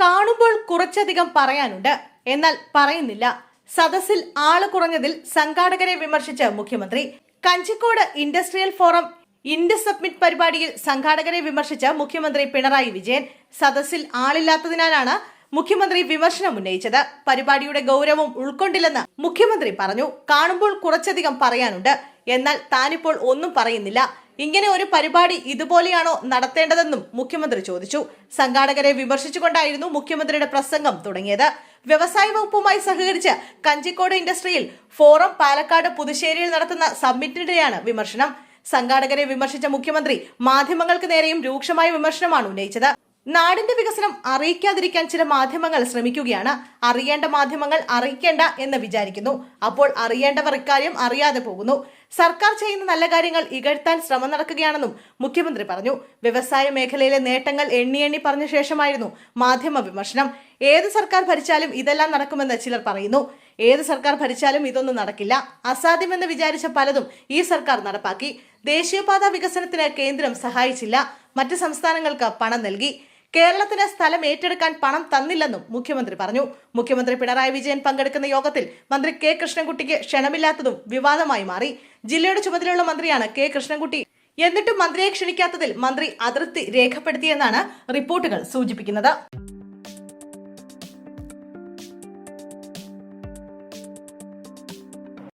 കാണുമ്പോൾ കുറച്ചധികം പറയാനുണ്ട്. എന്നാൽ പറയുന്നില്ല. സദസ്സിൽ ആൾ കുറഞ്ഞതിൽ സംഘാടകരെ വിമർശിച്ച് മുഖ്യമന്ത്രി. Kanjikode industrial forum Ind submit പരിപാടിയിൽ സംഘാടകരെ വിമർശിച്ച് മുഖ്യമന്ത്രി പിണറായി വിജയൻ. സദസ്സിൽ ആളില്ലാത്തതിനാലാണ് മുഖ്യമന്ത്രി വിമർശനം ഉന്നയിച്ചത്. പരിപാടിയുടെ ഗൗരവം ഉൾക്കൊണ്ടില്ലെന്ന് മുഖ്യമന്ത്രി പറഞ്ഞു. കാണുമ്പോൾ കുറച്ചധികം പറയാനുണ്ട്. എന്നാൽ താനിപ്പോൾ ഒന്നും പറയുന്നില്ല. ഇങ്ങനെ ഒരു പരിപാടി ഇതുപോലെയാണോ നടത്തേണ്ടതെന്നും മുഖ്യമന്ത്രി ചോദിച്ചു. സംഘാടകരെ വിമർശിച്ചുകൊണ്ടായിരുന്നു മുഖ്യമന്ത്രിയുടെ പ്രസംഗം തുടങ്ങിയത്. വ്യവസായ വകുപ്പുമായി സഹകരിച്ച് കഞ്ചിക്കോട് ഇൻഡസ്ട്രിയിൽ ഫോറം പാലക്കാട് പുതുശ്ശേരിയിൽ നടത്തുന്ന സബ്മിറ്റിനിടെയാണ് വിമർശനം. സംഘാടകരെ വിമർശിച്ച മുഖ്യമന്ത്രി മാധ്യമങ്ങൾക്ക് നേരെയും രൂക്ഷമായ വിമർശനമാണ് ഉന്നയിച്ചത്. നാടിന്റെ വികസനം അറിയിക്കാതിരിക്കാൻ ചില മാധ്യമങ്ങൾ ശ്രമിക്കുകയാണ്. അറിയേണ്ട മാധ്യമങ്ങൾ അറിയിക്കേണ്ട എന്ന് വിചാരിക്കുന്നു. അപ്പോൾ അറിയേണ്ടവർ ഇക്കാര്യം അറിയാതെ പോകുന്നു. സർക്കാർ ചെയ്യുന്ന നല്ല കാര്യങ്ങൾ ഇകഴ്ത്താൻ ശ്രമം നടക്കുകയാണെന്നും മുഖ്യമന്ത്രി പറഞ്ഞു. വ്യവസായ മേഖലയിലെ നേട്ടങ്ങൾ എണ്ണി എണ്ണി പറഞ്ഞ ശേഷമായിരുന്നു മാധ്യമ വിമർശനം. ഏത് സർക്കാർ ഭരിച്ചാലും ഇതെല്ലാം നടക്കുമെന്ന് ചിലർ പറയുന്നു. ഏത് സർക്കാർ ഭരിച്ചാലും ഇതൊന്നും നടക്കില്ല. അസാധ്യമെന്ന് വിചാരിച്ച പലതും ഈ സർക്കാർ നടപ്പാക്കി. ദേശീയപാത വികസനത്തിന് കേന്ദ്രം സഹായിച്ചില്ല. മറ്റ് സംസ്ഥാനങ്ങൾക്ക് പണം നൽകി. കേരളത്തിന് സ്ഥലം ഏറ്റെടുക്കാൻ പണം തന്നില്ലെന്നും മുഖ്യമന്ത്രി പറഞ്ഞു. മുഖ്യമന്ത്രി പിണറായി വിജയൻ പങ്കെടുക്കുന്ന യോഗത്തിൽ മന്ത്രി കെ കൃഷ്ണൻകുട്ടിക്ക് ക്ഷണമില്ലാത്തതും വിവാദമായി മാറി. ജില്ലയുടെ ചുമതലയുള്ള മന്ത്രിയാണ് കെ കൃഷ്ണൻകുട്ടി. എന്നിട്ടും മന്ത്രിയെ ക്ഷണിക്കാത്തതിൽ മന്ത്രി അതൃപ്തി രേഖപ്പെടുത്തിയെന്നാണ് റിപ്പോർട്ടുകൾ സൂചിപ്പിക്കുന്നത്.